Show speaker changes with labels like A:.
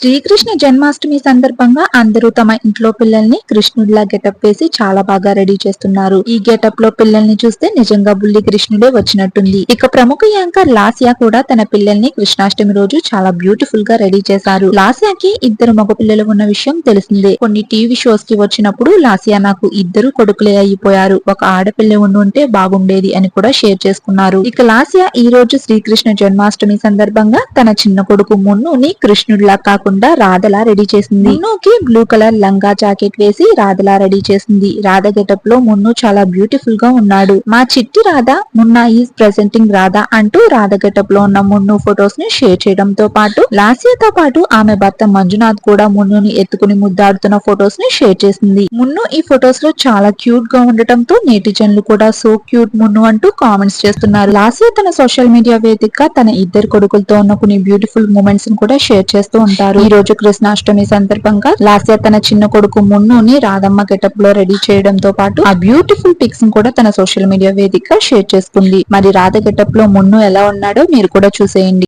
A: శ్రీకృష్ణ జన్మాష్టమి సందర్భంగా అందరూ తమ ఇంట్లో పిల్లల్ని కృష్ణుడిలా గెటప్ వేసి చాలా బాగా రెడీ చేస్తున్నారు. ఈ గెటప్లో పిల్లల్ని చూస్తే నిజంగా బుల్లి కృష్ణుడే వచ్చినట్టుంది. ఇక ప్రముఖ యాంకర్ లాసియా కూడా తన పిల్లల్ని కృష్ణాష్టమి రోజు చాలా బ్యూటిఫుల్గా రెడీ చేశారు. లాసియాకి ఇద్దరు మగ పిల్లలు ఉన్న విషయం తెలిసిందే. కొన్ని టీవీ షోస్కి వచ్చినప్పుడు లాసియా నాకు ఇద్దరు కొడుకులే అయిపోయారు. ఒక ఆడపిల్ల ఉండుంటే బాగుండేది అని కూడా షేర్ చేసుకున్నారు. ఇక లాసియా ఈ రోజు శ్రీకృష్ణ జన్మాష్టమి సందర్భంగా తన చిన్న కొడుకు మున్నుని కృష్ణుడిలా కాకుండా రాధలా రెడీ చేసింది. మున్నుకి బ్లూ కలర్ లంగా జాకెట్ వేసి రాధలా రెడీ చేసింది. రాధ గెటప్లో మున్ను చాలా బ్యూటిఫుల్గా ఉన్నాడు. మా చిట్టి రాధ మున్నా ఈజ్ ప్రెసెంటింగ్ రాధ అంటూ రాధ గెటప్లో ఉన్న మున్ను ఫొటోస్ని షేర్ చేయడంతో పాటు లాస్యతో పాటు ఆమె భర్త మంజునాథ్ కూడా మున్నుని ఎత్తుకుని ముద్దాడుతున్న ఫొటోస్ని షేర్ చేసింది. మున్ను ఈ ఫొటోస్లో చాలా క్యూట్గా ఉండటంతో నేటిజన్లు కూడా సో క్యూట్ మున్ను అంటూ కామెంట్స్ చేస్తున్నారు. లాస్య తన సోషల్ మీడియా వేదికగా తన ఇద్దరు కొడుకులతో ఉన్న కొన్ని బ్యూటిఫుల్ మూమెంట్స్ని కూడా షేర్ చేస్తూ ఉంటారు. ఈ రోజు కృష్ణాష్టమి సందర్భంగా లాస్య తన చిన్న కొడుకు మున్నుని రాధమ్మ గెటప్లో రెడీ చేయడంతో పాటు ఆ బ్యూటిఫుల్ పిక్స్ని కూడా తన సోషల్ మీడియా వేదిక షేర్ చేసుకుంది. మరి రాధ గెటప్లో మున్ను ఎలా ఉన్నాడో మీరు కూడా చూసేయండి.